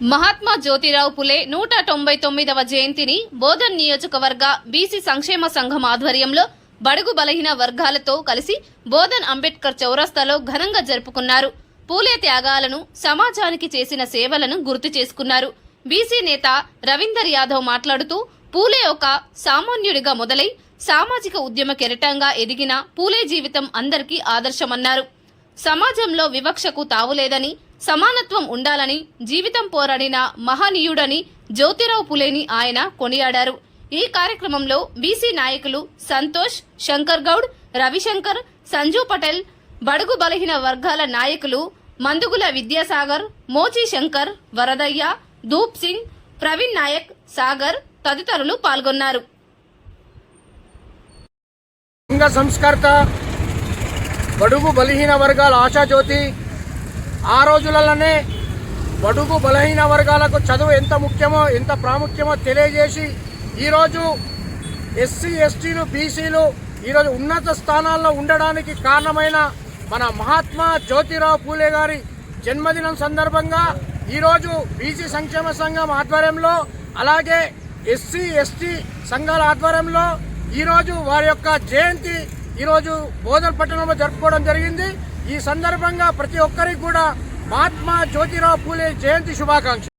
మహాత్మా జ్యోతిరావు పులే నూట తొంభై తొమ్మిదవ జయంతిని బోధన్ నియోజకవర్గ బీసీ సంక్షేమ సంఘం ఆధ్వర్యంలో బడుగు బలహీన వర్గాలతో కలిసి బోధన్ అంబేద్కర్ చౌరస్తాలో ఘనంగా జరుపుకున్నారు. పూలే త్యాగాలను సమాజానికి చేసిన సేవలను గుర్తు చేసుకున్నారు. బీసీ నేత రవీందర్ యాదవ్ మాట్లాడుతూ పూలే ఒక సామాన్యుడిగా మొదలై సామాజిక ఉద్యమ కెరటంగా ఎదిగిన పూలే జీవితం అందరికీ ఆదర్శమన్నారు. సమాజంలో వివక్షకు తావులేదని సమానత్వం ఉండాలని జీవితం పోరాడిన మహనీయుడని జ్యోతిరావు పులేని ఆయన కొనియాడారు. ఈ కార్యక్రమంలో బీసీ నాయకులు సంతోష్ శంకర్ గౌడ్ రవిశంకర్ సంజు పటేల్ బడుగు బలహీన వర్గాల నాయకులు మందుగుల విద్యాసాగర్ మోచి శంకర్ వరదయ్య దూప్ సింగ్ ప్రవీణ్ నాయక్ సాగర్ తదితరులు పాల్గొన్నారు. సంస్కర్త బడుగు బలహీన వర్గాల ఆశాజ్యోతి ఆ రోజులలోనే బడుగు బలహీన వర్గాలకు చదువు ఎంత ముఖ్యమో ఎంత ప్రాముఖ్యమో తెలియజేసి ఈరోజు ఎస్సీ ఎస్టీలు బీసీలు ఈరోజు ఉన్నత స్థానాల్లో ఉండడానికి కారణమైన మన మహాత్మా జ్యోతిరావు పూలే గారి జన్మదినం సందర్భంగా ఈరోజు బీసీ సంక్షేమ సంఘం ఆధ్వర్యంలో అలాగే ఎస్సీ ఎస్టీ సంఘాల ఆధ్వర్యంలో ఈరోజు వారి యొక్క జయంతి ఈరోజు బోధన పట్టణంలో జరుపుకోవడం జరిగింది. ఈ సందర్భంగా ప్రతి ఒక్కరికి కూడా మహాత్మా జ్యోతిరావు పూలే జయంతి శుభాకాంక్షలు.